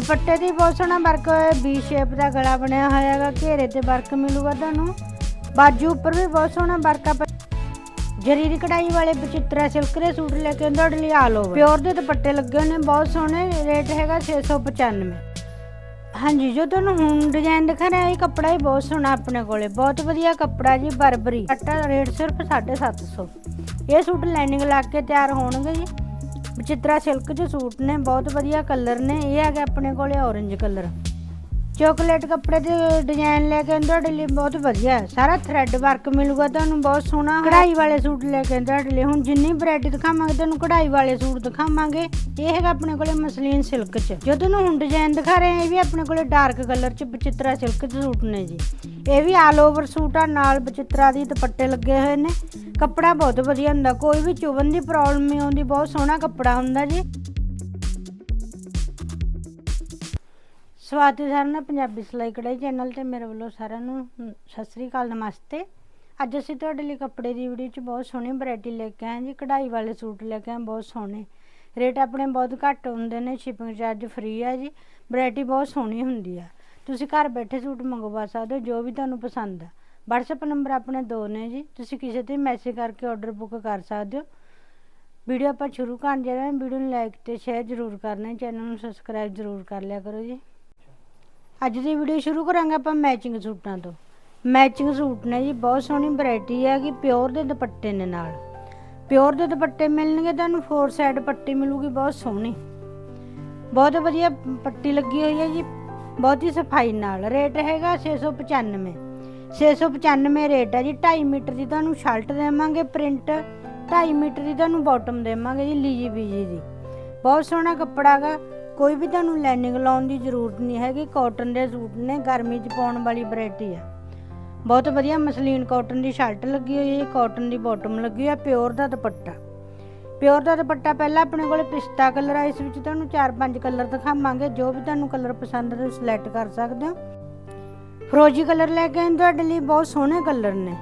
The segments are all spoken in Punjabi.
ਦੁਪੱਟੇ ਦੀ ਬਹੁਤ ਸੋਹਣਾ ਵਰਕ ਹੋਇਆ ਬੀ ਸ਼ੇਪ ਦਾ ਗਲਾ ਬਣਿਆ ਹੋਇਆ ਹੈਗਾ, ਘੇਰੇ ਤੇ ਵਰਕ ਮਿਲੂਗਾ ਤੁਹਾਨੂੰ। ਬਾਜੂ ਉੱਪਰ ਵੀ ਬਹੁਤ ਸੋਹਣਾ ਵਰਕ ਆ ਜਰੀ ਦੀ ਕਢਾਈ ਵਾਲੇ ਬਚਿੱਤਰਾ ਸਿਲਕ ਦੇ ਸੂਟ ਲੈ ਕੇ ਤੁਹਾਡੇ ਲਈ ਆਲ ਓਵਰ ਪਿਓਰ ਦੇ ਦੁਪੱਟੇ ਲੱਗੇ ਹੋਏ ਨੇ, ਬਹੁਤ ਸੋਹਣੇ, ਰੇਟ ਹੈਗਾ 695 ਹਾਂਜੀ, ਜੋ ਤੁਹਾਨੂੰ ਹੁਣ ਡਿਜ਼ਾਈਨ ਦਿਖਾ ਰਿਹਾ, ਇਹ ਕੱਪੜਾ ਹੀ ਬਹੁਤ ਸੋਹਣਾ ਆਪਣੇ ਕੋਲੇ, ਬਹੁਤ ਵਧੀਆ ਕੱਪੜਾ ਜੀ, ਬਰਬਰੀ। ਕੱਟਾ ਰੇਟ ਸਿਰਫ 750 ਇਹ ਸੂਟ ਲਾਈਨਿੰਗ ਲਾ ਕੇ ਤਿਆਰ ਹੋਣਗੇ ਜੀ। ਬਚਿੱਤਰਾ ਸਿਲਕ ਚ ਸੂਟ ਨੇ, ਬਹੁਤ ਵਧੀਆ ਕਲਰ ਨੇ, ਇਹ ਹੈਗਾ ਆਪਣੇ ਕੋਲੇ orange ਕਲਰ। ਚਾਕਲੇਟ ਕੱਪੜੇ ਦੇ ਡਿਜ਼ਾਈਨ ਲੈ ਕੇ ਆਉਂਦੇ, ਤੁਹਾਡੇ ਲਈ ਬਹੁਤ ਵਧੀਆ ਹੈ। ਸਾਰਾ ਥਰੈਡ ਵਰਕ ਮਿਲੂਗਾ ਤੁਹਾਨੂੰ, ਬਹੁਤ ਸੋਹਣਾ ਕਢਾਈ ਵਾਲੇ ਸੂਟ ਲੈ ਕੇ ਆਉਂਦੇ ਤੁਹਾਡੇ ਲਈ। ਹੁਣ ਜਿੰਨੀ ਵੈਰਾਈਟੀ ਦਿਖਾਵਾਂਗੇ, ਤੁਹਾਨੂੰ ਕਢਾਈ ਵਾਲੇ ਸੂਟ ਦਿਖਾਵਾਂਗੇ। ਇਹ ਹੈਗਾ ਆਪਣੇ ਕੋਲੇ ਮਸਲੀਨ ਸਿਲਕ ਚ। ਜੋ ਤੁਹਾਨੂੰ ਹੁਣ ਡਿਜ਼ਾਈਨ ਦਿਖਾ ਰਹੇ ਹਾਂ, ਇਹ ਵੀ ਆਪਣੇ ਕੋਲੇ ਡਾਰਕ ਕਲਰ ਚ ਬਚਿੱਤਰਾ ਸਿਲਕ ਦੇ ਸੂਟ ਨੇ ਜੀ। ਇਹ ਵੀ ਆਲ ਓਵਰ ਸੂਟ ਆ, ਨਾਲ ਬਚਿੱਤਰਾ ਦੀ ਦੁਪੱਟੇ ਲੱਗੇ ਹੋਏ ਨੇ। ਕੱਪੜਾ ਬਹੁਤ ਵਧੀਆ ਹੁੰਦਾ, ਕੋਈ ਵੀ ਚੁਵਨ ਦੀ ਪ੍ਰੋਬਲਮ ਨਹੀਂ ਆਉਂਦੀ, ਬਹੁਤ ਸੋਹਣਾ ਕੱਪੜਾ ਹੁੰਦਾ ਜੀ। ਸਵਾਗਤ ਹੈ ਸਾਰਿਆਂ ਦਾ ਪੰਜਾਬੀ ਸਿਲਾਈ ਕਢਾਈ ਚੈਨਲ ਤੇ ਮੇਰੇ ਵੱਲੋਂ ਸਾਰਿਆਂ ਨੂੰ ਨ- ਸਤਿ ਸ੍ਰੀ ਅਕਾਲ, ਨਮਸਤੇ। ਅੱਜ ਅਸੀਂ ਤੁਹਾਡੇ ਲਈ ਕੱਪੜੇ ਦੀ ਵੀਡੀਓ 'ਚ ਬਹੁਤ ਸੋਹਣੀ ਵੈਰਾਈਟੀ ਲੈ ਕੇ ਆਏ ਹਾਂ ਜੀ, ਕਢਾਈ ਵਾਲੇ ਸੂਟ ਲੈ ਕੇ ਆਏ ਬਹੁਤ ਸੋਹਣੇ। ਰੇਟ ਆਪਣੇ ਬਹੁਤ ਘੱਟ ਹੁੰਦੇ ਨੇ ਸ਼ਿਪਿੰਗ ਚਾਰਜ ਫ੍ਰੀ ਆ ਜੀ ਵੈਰਾਈਟੀ ਬਹੁਤ ਸੋਹਣੀ ਹੁੰਦੀ ਆ। ਤੁਸੀਂ ਘਰ ਬੈਠੇ ਸੂਟ ਮੰਗਵਾ ਸਕਦੇ ਹੋ, ਜੋ ਵੀ ਤੁਹਾਨੂੰ ਪਸੰਦ ਆ। WhatsApp ਨੰਬਰ ਆਪਣੇ ਦੋ ਨੇ ਜੀ, ਤੁਸੀਂ ਕਿਸੇ ਤੇ ਮੈਸੇਜ ਕਰਕੇ ਆਰਡਰ ਬੁੱਕ ਕਰ ਸਕਦੇ ਹੋ। ਵੀਡੀਓ ਆਪਾਂ ਸ਼ੁਰੂ ਕਰਨ ਜਾ ਰਹੇ ਹਾਂ ਵੀਡੀਓ ਨੂੰ ਲਾਈਕ ਤੇ ਸ਼ੇਅਰ ਜ਼ਰੂਰ ਕਰਨਾ ਚੈਨਲ ਨੂੰ ਸਬਸਕ੍ਰਾਈਬ ਜ਼ਰੂਰ ਕਰ ਲਿਆ ਕਰੋ ਜੀ। ਅੱਜ ਦੀ ਵੀਡੀਓ ਸ਼ੁਰੂ ਕਰਾਂਗੇ ਆਪਾਂ ਮੈਚਿੰਗ ਸੂਟਾਂ ਤੋਂ। ਮੈਚਿੰਗ ਸੂਟ ਨੇ ਜੀ, ਬਹੁਤ ਸੋਹਣੀ ਵੈਰਾਈਟੀ ਹੈ ਕਿ ਪਿਓਰ ਦੇ ਦੁਪੱਟੇ ਨੇ ਨਾਲ। ਪਿਓਰ ਦੇ ਦੁਪੱਟੇ ਮਿਲਣਗੇ ਤੁਹਾਨੂੰ ਫੋਰ ਸਾਈਡ ਪੱਟੀ ਮਿਲੂਗੀ, ਬਹੁਤ ਸੋਹਣੀ। ਬਹੁਤ ਵਧੀਆ ਪੱਟੀ ਲੱਗੀ ਹੋਈ ਹੈ ਜੀ, ਬਹੁਤ ਹੀ ਸਫ਼ਾਈ ਨਾਲ। ਰੇਟ ਹੈਗਾ 695 695 ਰੇਟ ਹੈ ਜੀ 2.5 ਮੀਟਰ ਦੀ ਤੁਹਾਨੂੰ ਸ਼ਰਟ ਦੇਵਾਂਗੇ ਪ੍ਰਿੰਟ 2.5 ਮੀਟਰ ਦੀ ਤੁਹਾਨੂੰ ਬਾਟਮ ਦੇਵਾਂਗੇ ਜੀ, ਲੀਜੀ ਬੀਜੀ ਦੀ। ਬਹੁਤ ਸੋਹਣਾ ਕੱਪੜਾ ਗਾ ਕੋਈ ਵੀ ਤੁਹਾਨੂੰ ਲਾਈਨਿੰਗ ਲਾਉਣ ਦੀ ਜ਼ਰੂਰਤ ਨਹੀਂ ਹੈਗੀ ਕਾਟਨ ਦੇ ਸੂਟ ਨੇ, ਗਰਮੀ 'ਚ ਪਾਉਣ ਵਾਲੀ ਵੈਰਾਈਟੀ ਆ। ਬਹੁਤ ਵਧੀਆ ਮਸਲੀਨ ਕਾਟਨ ਦੀ ਸ਼ਰਟ ਲੱਗੀ ਹੋਈ ਹੈ ਕਾਟਨ ਦੀ ਬਾਟਮ ਲੱਗੀ ਹੋਈ ਹੈ ਪਿਓਰ ਦਾ ਦੁਪੱਟਾ। ਪਿਓਰ ਦਾ ਦੁਪੱਟਾ ਪਹਿਲਾਂ ਆਪਣੇ ਕੋਲ ਪਿਸਤਾ ਕਲਰ ਆ, ਇਸ ਵਿੱਚ ਤੁਹਾਨੂੰ 4-5 ਕਲਰ ਦਿਖਾਵਾਂਗੇ, ਜੋ ਵੀ ਤੁਹਾਨੂੰ ਕਲਰ ਪਸੰਦ ਹੈ ਤੁਸੀਂ ਸਿਲੈਕਟ ਕਰ ਸਕਦੇ ਹੋ। ਫਰੋਜੀ ਕਲਰ ਲੈ ਕੇ ਆਏ ਤੁਹਾਡੇ ਲਈ, ਬਹੁਤ ਸੋਹਣੇ ਕਲਰ ਨੇ।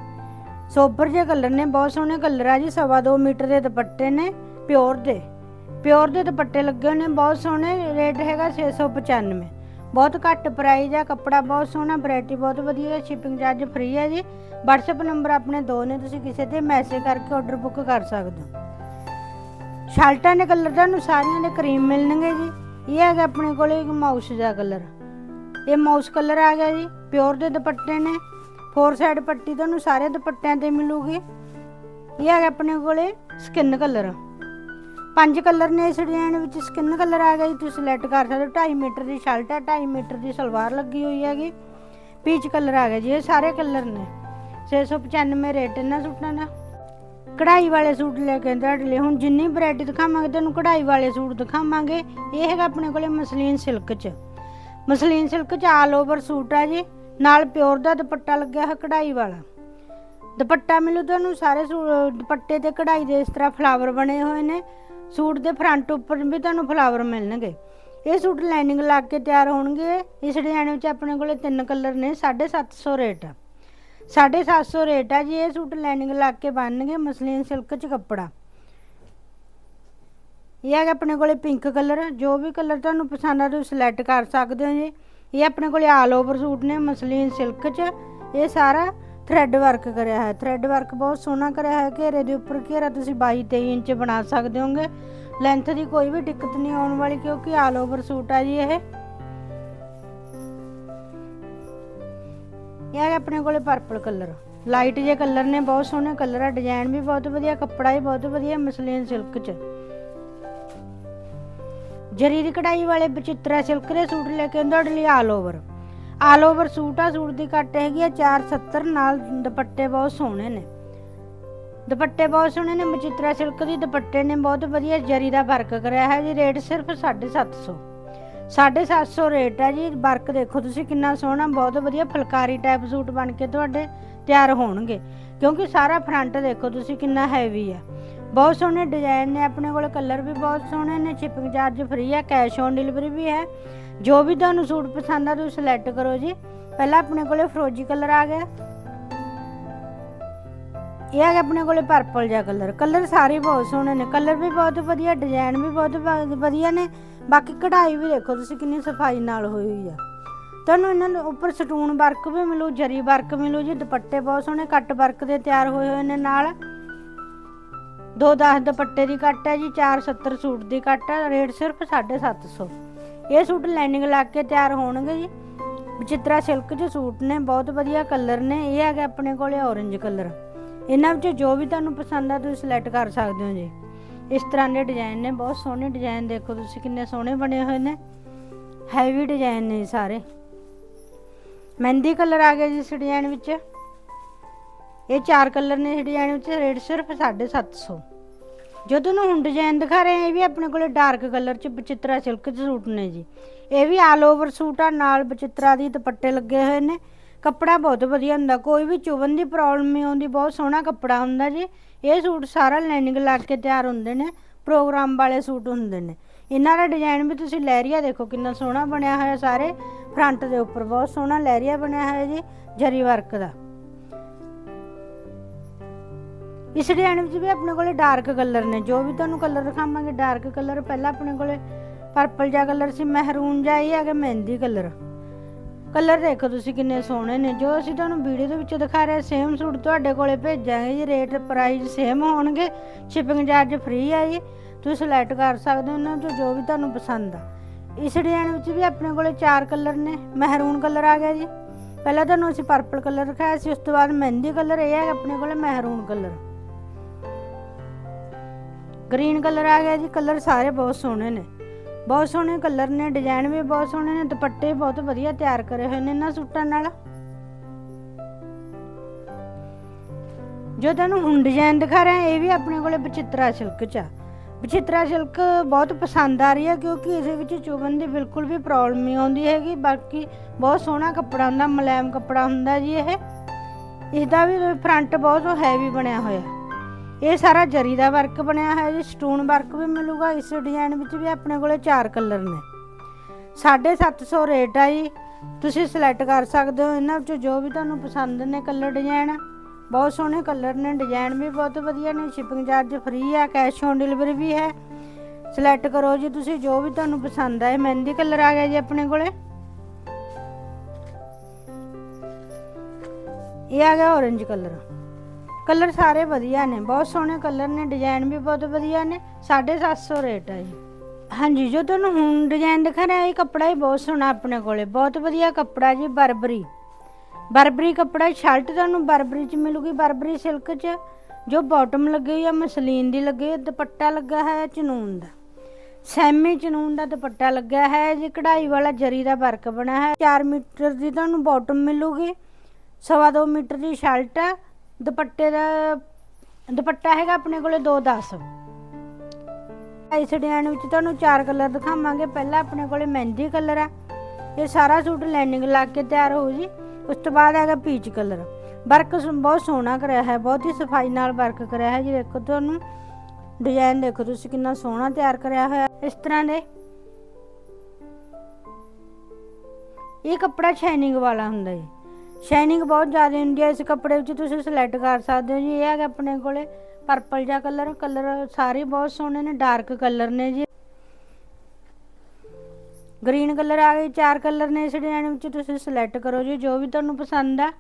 ਸੋਬਰ ਜਿਹੇ ਕਲਰ ਨੇ, ਬਹੁਤ ਸੋਹਣੇ ਕਲਰ ਆ ਜੀ, ਸਵਾ ਦੋ ਮੀਟਰ ਦੇ ਦੁਪੱਟੇ ਨੇ ਪਿਓਰ ਦੇ। ਪਿਓਰ ਦੇ ਦੁਪੱਟੇ ਲੱਗੇ ਹੋਏ ਨੇ, ਬਹੁਤ ਸੋਹਣੇ, ਰੇਟ ਹੈਗਾ 695 ਬਹੁਤ ਘੱਟ ਪ੍ਰਾਈਸ ਆ, ਕੱਪੜਾ ਬਹੁਤ ਸੋਹਣਾ ਵੈਰਾਈਟੀ ਬਹੁਤ ਵਧੀਆ ਹੈ ਸ਼ਿਪਿੰਗ ਚਾਰਜ ਫ੍ਰੀ ਹੈ ਜੀ। WhatsApp ਨੰਬਰ ਆਪਣੇ ਦੋ ਨੇ, ਤੁਸੀਂ ਕਿਸੇ ਤੇ ਮੈਸੇਜ ਕਰਕੇ ਆਰਡਰ ਬੁੱਕ ਕਰ ਸਕਦੇ ਹੋ। ਸ਼ਰਟਾਂ ਦੇ ਕਲਰ ਤੁਹਾਨੂੰ ਸਾਰੀਆਂ ਦੇ ਕਰੀਮ ਮਿਲਣਗੇ ਜੀ। ਇਹ ਹੈਗਾ ਆਪਣੇ ਕੋਲੇ ਇੱਕ ਮਾਊਸ ਦਾ ਕਲਰ ਇਹ ਮਾਊਸ ਕਲਰ ਆ ਗਿਆ ਜੀ ਪਿਓਰ ਦੇ ਦੁਪੱਟੇ ਨੇ। ਫੋਰ ਸਾਈਡ ਪੱਟੀ ਤੁਹਾਨੂੰ ਸਾਰੇ ਦੁਪੱਟਿਆਂ ਤੇ ਮਿਲੂਗੀ। ਇਹ ਹੈਗਾ ਆਪਣੇ ਕੋਲੇ ਸਕਿਨ ਕਲਰ ਪੰਜ ਕਲਰ ਨੇ ਇਸ ਡਿਜ਼ਾਈਨ ਵਿੱਚ ਸਕਿਨ ਕਲਰ ਆ ਗਿਆ ਜੀ, ਤੁਸੀਂ ਸਿਲੈਕਟ ਕਰ ਸਕਦੇ ਹੋ। 2.5 ਮੀਟਰ ਦੀ ਸ਼ਰਟ ਹੈ 2.5 ਮੀਟਰ ਦੀ ਸਲਵਾਰ ਲੱਗੀ ਹੋਈ ਹੈਗੀ। ਪੀਚ ਕਲਰ ਆ ਗਿਆ ਜੀ, ਇਹ ਸਾਰੇ ਕਲਰ ਨੇ। 695 ਰੇਟ ਇਹਨਾਂ ਸੂਟਾਂ ਦਾ। ਕਢਾਈ ਵਾਲੇ ਸੂਟ ਲੈ ਕੇ ਤੁਹਾਡੇ ਲਈ। ਹੁਣ ਜਿੰਨੀ ਵੈਰਾਈਟੀ ਦਿਖਾਵਾਂਗੇ, ਤੁਹਾਨੂੰ ਕਢਾਈ ਵਾਲੇ ਸੂਟ ਦਿਖਾਵਾਂਗੇ। ਇਹ ਹੈਗਾ ਆਪਣੇ ਕੋਲੇ ਮਸਲੀਨ ਸਿਲਕ 'ਚ। ਮਸਲੀਨ ਸਿਲਕ 'ਚ ਆਲ ਓਵਰ ਸੂਟ ਆ ਜੀ। ਨਾਲ ਪਿਓਰ ਦਾ ਦੁਪੱਟਾ ਲੱਗਿਆ ਹੈ ਕਢਾਈ ਵਾਲਾ। ਦੁਪੱਟਾ ਮਿਲੂ ਤੁਹਾਨੂੰ ਸਾਰੇ ਸੂ- ਦੁਪੱਟੇ ਤੇ ਕਢਾਈ ਦੇ ਇਸ ਤਰ੍ਹਾਂ ਫਲਾਵਰ ਬਣੇ ਹੋਏ ਨੇ। ਸੂਟ ਦੇ ਫਰੰਟ ਉੱਪਰ ਵੀ ਤੁਹਾਨੂੰ ਫਲਾਵਰ ਮਿਲਣਗੇ। ਇਹ ਸੂਟ ਲਾਈਨਿੰਗ ਲਾ ਕੇ ਤਿਆਰ ਹੋਣਗੇ। ਇਸ ਡਿਜ਼ਾਈਨ ਵਿੱਚ ਆਪਣੇ ਕੋਲੇ ਤਿੰਨ ਕਲਰ ਨੇ 750 ਰੇਟ ਆ। 750 ਰੇਟ ਆ ਜੀ, ਇਹ ਸੂਟ ਲਾਈਨਿੰਗ ਲਾ ਕੇ ਬਣਨਗੇ ਮਸਲੀਨ ਸਿਲਕ ਚ ਕੱਪੜਾ। ਇਹ ਹੈਗਾ ਆਪਣੇ ਕੋਲੇ ਪਿੰਕ ਕਲਰ ਜੋ ਵੀ ਕਲਰ ਤੁਹਾਨੂੰ ਪਸੰਦ ਆ ਤੁਸੀਂ ਸਿਲੈਕਟ ਕਰ ਸਕਦੇ ਹੋ ਜੀ। ਇਹ ਆਪਣੇ ਕੋਲੇ ਆਲ ਓਵਰ ਸੂਟ ਨੇ ਮਸਲੀਨ ਸਿਲਕ ਚ। ਇਹ ਸਾਰਾ ਥ੍ਰੈਡ ਵਰਕ ਕਰਿਆ ਹੈ ਥ੍ਰੈਡ ਵਰਕ ਬਹੁਤ ਸੋਹਣਾ ਕਰਿਆ ਹੈ ਘੇਰੇ ਦੇ ਉੱਪਰ ਘੇਰਾ ਤੁਸੀਂ 22 23 ਇੰਚ ਬਣਾ ਸਕਦੇ ਹੋਗੇ ਲੈਂਥ ਦੀ ਕੋਈ ਵੀ ਦਿੱਕਤ ਨਹੀਂ ਆਉਣ ਵਾਲੀ ਕਿਉਂਕਿ ਆਲ ਓਵਰ ਸੂਟ ਆ ਜੀ ਇਹ। ਇਹ ਆਪਣੇ ਕੋਲੇ ਪਰਪਲ ਕਲਰ ਲਾਈਟ ਜੇ ਕਲਰ ਨੇ, ਬਹੁਤ ਸੋਹਣੇ ਕਲਰ ਆ ਡਿਜ਼ਾਈਨ ਵੀ ਬਹੁਤ ਵਧੀਆ, ਕੱਪੜਾ ਵੀ ਬਹੁਤ ਵਧੀਆ, ਮਸਲੀਨ ਸਿਲਕ ਚ। ਜਰੀ ਦੀ ਕਢਾਈ ਵਾਲੇ ਬਚਿੱਤਰਾ ਸਿਲਕ ਦੇ ਸੂਟ ਲੈ ਕੇ ਆਏ ਤੁਹਾਡੇ ਲਈ all over all over suit ਆ, ਸੂਟ ਦੀ ਕੱਟ ਹੈਗੀ ਆ 470 ਨਾਲ ਦੁਪੱਟੇ ਬਹੁਤ ਸੋਹਣੇ ਨੇ। ਦੁਪੱਟੇ ਬਹੁਤ ਸੋਹਣੇ ਨੇ ਬਚਿੱਤਰਾ ਸਿਲਕ ਦੀ ਦੁਪੱਟੇ ਨੇ, ਬਹੁਤ ਵਧੀਆ ਜਰੀ ਦਾ ਵਰਕ ਕਰਿਆ ਹੈ ਜੀ, ਰੇਟ ਸਿਰਫ 750 750 ਰੇਟ ਹੈ ਜੀ, ਵਰਕ ਦੇਖੋ ਤੁਸੀਂ ਕਿੰਨਾ ਸੋਹਣਾ, ਬਹੁਤ ਵਧੀਆ ਫੁਲਕਾਰੀ ਟਾਈਪ ਸੂਟ ਬਣ ਕੇ ਤੁਹਾਡੇ ਤਿਆਰ ਹੋਣਗੇ। ਕਿਉਂਕਿ ਸਾਰਾ ਫਰੰਟ ਦੇਖੋ ਤੁਸੀਂ ਕਿੰਨਾ ਹੈਵੀ ਹੈ ਬਹੁਤ ਸੋਹਣੇ ਡਿਜ਼ਾਈਨ ਨੇ, ਆਪਣੇ ਕੋਲ ਕਲਰ ਵੀ ਬਹੁਤ ਸੋਹਣੇ ਨੇ ਸ਼ਿਪਿੰਗ ਚਾਰਜ ਫ੍ਰੀ ਹੈ ਕੈਸ਼ ਔਨ ਡਿਲੀਵਰੀ ਵੀ ਹੈ। ਜੋ ਵੀ ਤੁਹਾਨੂੰ ਸੂਟ ਪਸੰਦ ਆ, ਤੁਸੀਂ ਸਿਲੈਕਟ ਕਰੋ ਜੀ। ਪਹਿਲਾਂ ਆਪਣੇ ਕੋਲੇ ਫਰੋਜੀ ਕਲਰ ਆ ਗਿਆ। ਇਹ ਆ ਗਿਆ ਆਪਣੇ ਕੋਲੇ ਪਰਪਲ ਜਿਹਾ ਕਲਰ ਕਲਰ ਸਾਰੇ ਬਹੁਤ ਸੋਹਣੇ ਨੇ। ਕਲਰ ਵੀ ਬਹੁਤ ਵਧੀਆ ਡਿਜ਼ਾਈਨ ਵੀ ਬਹੁਤ ਵਧੀਆ ਨੇ। ਬਾਕੀ ਕਢਾਈ ਵੀ ਦੇਖੋ ਤੁਸੀਂ ਕਿੰਨੀ ਸਫ਼ਾਈ ਨਾਲ ਹੋਈ ਹੋਈ ਆ। ਤੁਹਾਨੂੰ ਇਹਨਾਂ ਦੇ ਉੱਪਰ ਸਟੂਨ ਵਰਕ ਵੀ ਮਿਲੂ, ਜਰੀ ਵਰਕ ਮਿਲੂ ਜੀ, ਦੁਪੱਟੇ ਬਹੁਤ ਸੋਹਣੇ ਕੱਟ ਵਰਕ ਦੇ ਤਿਆਰ ਹੋਏ ਹੋਏ ਨੇ ਨਾਲ। ਦੋ 210 ਦੁਪੱਟੇ ਦੀ ਕੱਟ ਹੈ ਜੀ 470 ਸੂਟ ਦੀ ਕੱਟ ਹੈ, ਰੇਟ ਸਿਰਫ 750 ਇਹ ਸੂਟ ਲਾਈਨਿੰਗ ਲਾ ਕੇ ਤਿਆਰ ਹੋਣਗੇ ਜੀ। ਵਿਚਿਤਰਾ ਸਿਲਕ ਦੇ ਸੂਟ ਨੇ, ਬਹੁਤ ਵਧੀਆ ਕਲਰ ਨੇ, ਇਹ ਹੈਗਾ ਆਪਣੇ ਕੋਲੇ orange ਕਲਰ। ਇਹਨਾਂ ਵਿੱਚ ਜੋ ਵੀ ਤੁਹਾਨੂੰ ਪਸੰਦ ਆ, ਤੁਸੀਂ ਸਿਲੈਕਟ ਕਰ ਸਕਦੇ ਹੋ ਜੀ। ਇਸ ਤਰ੍ਹਾਂ ਦੇ ਡਿਜ਼ਾਈਨ ਨੇ, ਬਹੁਤ ਸੋਹਣੇ ਡਿਜ਼ਾਈਨ ਦੇਖੋ ਤੁਸੀਂ, ਕਿੰਨੇ ਸੋਹਣੇ ਬਣੇ ਹੋਏ ਨੇ। ਹੈਵੀ ਡਿਜ਼ਾਈਨ ਨੇ ਜੀ ਸਾਰੇ। ਮਹਿੰਦੀ ਕਲਰ ਆ ਗਿਆ ਜੀ ਇਸ ਡਿਜ਼ਾਈਨ ਵਿੱਚ। ਇਹ ਚਾਰ ਕਲਰ ਨੇ ਇਸ ਡਿਜ਼ਾਈਨ ਵਿੱਚ ਰੇਟ ਸਿਰਫ 750 ਜੋ ਤੁਹਾਨੂੰ ਹੁਣ ਡਿਜ਼ਾਈਨ ਦਿਖਾ ਰਹੇ ਹਾਂ ਇਹ ਵੀ ਆਪਣੇ ਕੋਲੇ ਡਾਰਕ ਕਲਰ ਚ ਬਚਿੱਤਰਾ ਸਿਲਕ ਚ ਸੂਟ ਨੇ ਜੀ। ਇਹ ਵੀ ਆਲ ਓਵਰ ਸੂਟ ਆ, ਨਾਲ ਬਚਿੱਤਰਾ ਦੀ ਦੁਪੱਟੇ ਲੱਗੇ ਹੋਏ ਨੇ। ਕੱਪੜਾ ਬਹੁਤ ਵਧੀਆ ਹੁੰਦਾ, ਕੋਈ ਵੀ ਚੁਬਨ ਦੀ ਪ੍ਰੋਬਲਮ ਨਹੀਂ ਆਉਂਦੀ, ਬਹੁਤ ਸੋਹਣਾ ਕੱਪੜਾ ਹੁੰਦਾ ਜੀ। ਇਹ ਸੂਟ ਸਾਰਾ ਲਾਈਨਿੰਗ ਲਾ ਕੇ ਤਿਆਰ ਹੁੰਦੇ ਨੇ ਪ੍ਰੋਗਰਾਮ ਵਾਲੇ ਸੂਟ ਹੁੰਦੇ ਨੇ। ਇਹਨਾਂ ਦਾ ਡਿਜ਼ਾਈਨ ਵੀ ਤੁਸੀਂ ਲਹਿਰੀਆ ਦੇਖੋ ਕਿੰਨਾ ਸੋਹਣਾ ਬਣਿਆ ਹੋਇਆ ਸਾਰੇ। ਫਰੰਟ ਦੇ ਉੱਪਰ ਬਹੁਤ ਸੋਹਣਾ ਲਹਿਰੀਆ ਬਣਿਆ ਹੋਇਆ ਜੀ, ਜਰੀ ਵਰਕ ਦਾ। ਇਸ ਡਿਜ਼ਾਈਨ ਵਿੱਚ ਵੀ ਆਪਣੇ ਕੋਲੇ ਡਾਰਕ ਕਲਰ ਨੇ। ਜੋ ਵੀ ਤੁਹਾਨੂੰ ਕਲਰ ਦਿਖਾਵਾਂਗੇ ਡਾਰਕ ਕਲਰ ਪਹਿਲਾਂ ਆਪਣੇ ਕੋਲੇ ਪਰਪਲ ਜਿਹਾ ਕਲਰ ਸੀ ਮਹਿਰੂਨ ਜਿਹਾ, ਇਹ ਹੈਗਾ ਮਹਿੰਦੀ ਕਲਰ ਕਲਰ ਦੇਖੋ ਤੁਸੀਂ ਕਿੰਨੇ ਸੋਹਣੇ ਨੇ। ਜੋ ਅਸੀਂ ਤੁਹਾਨੂੰ ਵੀਡੀਓ ਦੇ ਵਿੱਚ ਦਿਖਾ ਰਹੇ ਸੇਮ ਸੂਟ ਤੁਹਾਡੇ ਕੋਲੇ ਭੇਜਾਂਗੇ ਜੀ। ਰੇਟ ਪ੍ਰਾਈਸ ਸੇਮ ਹੋਣਗੇ। ਸ਼ਿਪਿੰਗ ਚਾਰਜ ਫ੍ਰੀ ਆ ਜੀ। ਤੁਸੀਂ ਸਿਲੈਕਟ ਕਰ ਸਕਦੇ ਹੋ ਉਹਨਾਂ ਚੋਂ ਜੋ ਵੀ ਤੁਹਾਨੂੰ ਪਸੰਦ ਆ। ਇਸ ਡਿਜ਼ਾਈਨ ਵਿੱਚ ਵੀ ਆਪਣੇ ਕੋਲੇ ਚਾਰ ਕਲਰ ਨੇ। ਮਹਿਰੂਨ ਕਲਰ ਆ ਗਿਆ ਜੀ। ਪਹਿਲਾਂ ਤੁਹਾਨੂੰ ਅਸੀਂ ਪਰਪਲ ਕਲਰ ਦਿਖਾਇਆ ਸੀ, ਉਸ ਤੋਂ ਬਾਅਦ ਮਹਿੰਦੀ ਕਲਰ ਇਹ ਹੈ ਆਪਣੇ ਕੋਲੇ ਮਹਿਰੂਨ ਕਲਰ ਗ੍ਰੀਨ ਕਲਰ ਆ ਗਿਆ ਜੀ ਕਲਰ ਸਾਰੇ ਬਹੁਤ ਸੋਹਣੇ ਨੇ। ਬਹੁਤ ਸੋਹਣੇ ਕਲਰ ਨੇ ਡਿਜ਼ਾਈਨ ਵੀ ਬਹੁਤ ਸੋਹਣੇ ਨੇ, ਦੁਪੱਟੇ ਬਹੁਤ ਵਧੀਆ ਤਿਆਰ ਕਰੇ ਹੋਏ ਨੇ ਇਹਨਾਂ ਸੂਟਾਂ ਨਾਲ। ਜੋ ਤੁਹਾਨੂੰ ਹੁਣ ਡਿਜ਼ਾਈਨ ਦਿਖਾ ਰਹੇ ਹਾਂ ਇਹ ਵੀ ਆਪਣੇ ਕੋਲੇ ਬਚਿੱਤਰਾ ਸਿਲਕ ਚ ਆ। ਬਚਿੱਤਰਾ ਸਿਲਕ ਬਹੁਤ ਪਸੰਦ ਆ ਰਹੀ ਹੈ, ਕਿਉਂਕਿ ਇਹਦੇ ਵਿੱਚ ਚੁਬਨ ਦੀ ਬਿਲਕੁਲ ਵੀ ਪ੍ਰੋਬਲਮ ਨਹੀਂ ਆਉਂਦੀ ਹੈਗੀ। ਬਾਕੀ ਬਹੁਤ ਸੋਹਣਾ ਕੱਪੜਾ ਹੁੰਦਾ ਮੁਲਾਇਮ ਕੱਪੜਾ ਹੁੰਦਾ ਜੀ ਇਹ। ਇਹਦਾ ਵੀ ਫਰੰਟ ਬਹੁਤ ਹੈਵੀ ਬਣਿਆ ਹੋਇਆ। ਇਹ ਸਾਰਾ ਜਰੀ ਦਾ ਵਰਕ ਬਣਿਆ ਹੋਇਆ ਜੀ, ਸਟੋਨ ਵਰਕ ਵੀ ਮਿਲੂਗਾ, ਇਸ ਡਿਜ਼ਾਈਨ ਵਿੱਚ ਵੀ ਆਪਣੇ ਕੋਲੇ ਚਾਰ ਕਲਰ ਨੇ। 750 ਰੇਟ ਆ ਜੀ। ਤੁਸੀਂ ਸਿਲੈਕਟ ਕਰ ਸਕਦੇ ਹੋ, ਇਹਨਾਂ ਵਿੱਚੋਂ ਜੋ ਵੀ ਤੁਹਾਨੂੰ ਪਸੰਦ ਨੇ ਕਲਰ ਡਿਜ਼ਾਈਨ ਬਹੁਤ ਸੋਹਣੇ ਕਲਰ ਨੇ ਡਿਜ਼ਾਈਨ ਵੀ ਬਹੁਤ ਵਧੀਆ ਨੇ ਸ਼ਿਪਿੰਗ ਚਾਰਜ ਫ੍ਰੀ ਆ ਕੈਸ਼ ਔਨ ਡਿਲੀਵਰੀ ਵੀ ਹੈ। ਸਿਲੈਕਟ ਕਰੋ ਜੀ ਤੁਸੀਂ, ਜੋ ਵੀ ਤੁਹਾਨੂੰ ਪਸੰਦ ਆਏ ਮਹਿੰਦੀ ਕਲਰ ਆ ਗਿਆ ਜੀ ਆਪਣੇ ਕੋਲੇ। ਇਹ ਆ ਗਿਆ orange ਕਲਰ ਕਲਰ ਸਾਰੇ ਵਧੀਆ ਨੇ, ਬਹੁਤ ਸੋਹਣੇ ਕਲਰ ਨੇ, ਡਿਜ਼ਾਈਨ ਵੀ ਬਹੁਤ ਵਧੀਆ ਨੇ 750 ਰੇਟ ਹੈ ਜੀ ਹਾਂਜੀ, ਜੋ ਤੁਹਾਨੂੰ ਹੁਣ ਡਿਜ਼ਾਈਨ ਦਿਖਾ ਰਿਹਾ ਇਹ ਕੱਪੜਾ ਹੀ ਬਹੁਤ ਸੋਹਣਾ ਆਪਣੇ ਕੋਲੇ, ਬਹੁਤ ਵਧੀਆ ਕੱਪੜਾ ਜੀ, ਬਰਬਰੀ। ਬਰਬਰੀ ਕੱਪੜਾ, ਸ਼ਰਟ ਤੁਹਾਨੂੰ ਬਰਬਰੀ ਚ ਮਿਲੂਗੀ, ਬਰਬਰੀ ਸਿਲਕ ਚ, ਜੋ ਬਾਟਮ ਲੱਗੀ ਹੋਈ ਆ, ਮਸਲੀਨ ਦੀ ਲੱਗੀ ਹੋਈ ਦੁਪੱਟਾ ਲੱਗਾ ਹੈ ਚਨੂਨ ਦਾ। ਸੈਮੀ ਚਨੂਨ ਦਾ ਦੁਪੱਟਾ ਲੱਗਾ ਹੈ, ਜੀ, ਕਢਾਈ ਵਾਲਾ ਜਰੀ ਦਾ ਵਰਕ ਬਣਾ ਹੈ 4 ਮੀਟਰ ਦੀ ਤੁਹਾਨੂੰ ਬਾਟਮ ਮਿਲੂਗੀ, ਸਵਾ ਦੋ ਮੀਟਰ ਦੀ ਸ਼ਰਟ ਆ ਦੁਪੱਟੇ ਦਾ, ਦੁਪੱਟਾ ਹੈਗਾ ਆਪਣੇ ਕੋਲੇ 210 ਇਸ ਡਿਜ਼ਾਈਨ ਵਿੱਚ ਤੁਹਾਨੂੰ ਚਾਰ ਕਲਰ ਦਿਖਾਵਾਂਗੇ। ਪਹਿਲਾਂ ਆਪਣੇ ਕੋਲੇ ਮਹਿੰਦੀ ਕਲਰ ਹੈ। ਇਹ ਸਾਰਾ ਸੂਟ ਲਾਈਨਿੰਗ ਲਾ ਕੇ ਤਿਆਰ ਹੋ ਜੀ। ਉਸ ਤੋਂ ਬਾਅਦ ਹੈਗਾ ਪੀਚ ਕਲਰ। ਵਰਕ ਬਹੁਤ ਸੋਹਣਾ ਕਰਿਆ ਹੈ। ਬਹੁਤ ਹੀ ਸਫ਼ਾਈ ਨਾਲ ਵਰਕ ਕਰਿਆ ਹੈ ਜੀ। ਦੇਖੋ ਤੁਹਾਨੂੰ ਡਿਜ਼ਾਈਨ ਦੇਖੋ ਤੁਸੀਂ ਕਿੰਨਾ ਸੋਹਣਾ ਤਿਆਰ ਕਰਿਆ ਹੋਇਆ ਇਸ ਤਰ੍ਹਾਂ ਦੇ ਇਹ ਕੱਪੜਾ ਸ਼ਾਈਨਿੰਗ ਵਾਲਾ ਹੁੰਦਾ ਜੀ। ਸ਼ਾਈਨਿੰਗ ਬਹੁਤ ਜ਼ਿਆਦਾ ਹੁੰਦੀ ਹੈ। ਇਸ ਕੱਪੜੇ ਵਿੱਚ ਤੁਸੀਂ ਸਿਲੈਕਟ ਕਰ ਸਕਦੇ ਹੋ ਜੀ। ਇਹ ਹੈਗਾ ਆਪਣੇ ਕੋਲੇ ਪਰਪਲ ਜਿਹਾ ਕਲਰ ਕਲਰ ਸਾਰੇ ਬਹੁਤ ਸੋਹਣੇ ਨੇ ਡਾਰਕ ਕਲਰ ਨੇ ਜੀ। ਗ੍ਰੀਨ ਕਲਰ ਆ ਗਏ, ਚਾਰ ਕਲਰ ਨੇ ਇਸ ਡਿਜ਼ਾਈਨ ਵਿੱਚ। ਤੁਸੀਂ ਸਿਲੈਕਟ ਕਰੋ ਜੀ, ਜੋ ਵੀ ਤੁਹਾਨੂੰ ਪਸੰਦ ਆ।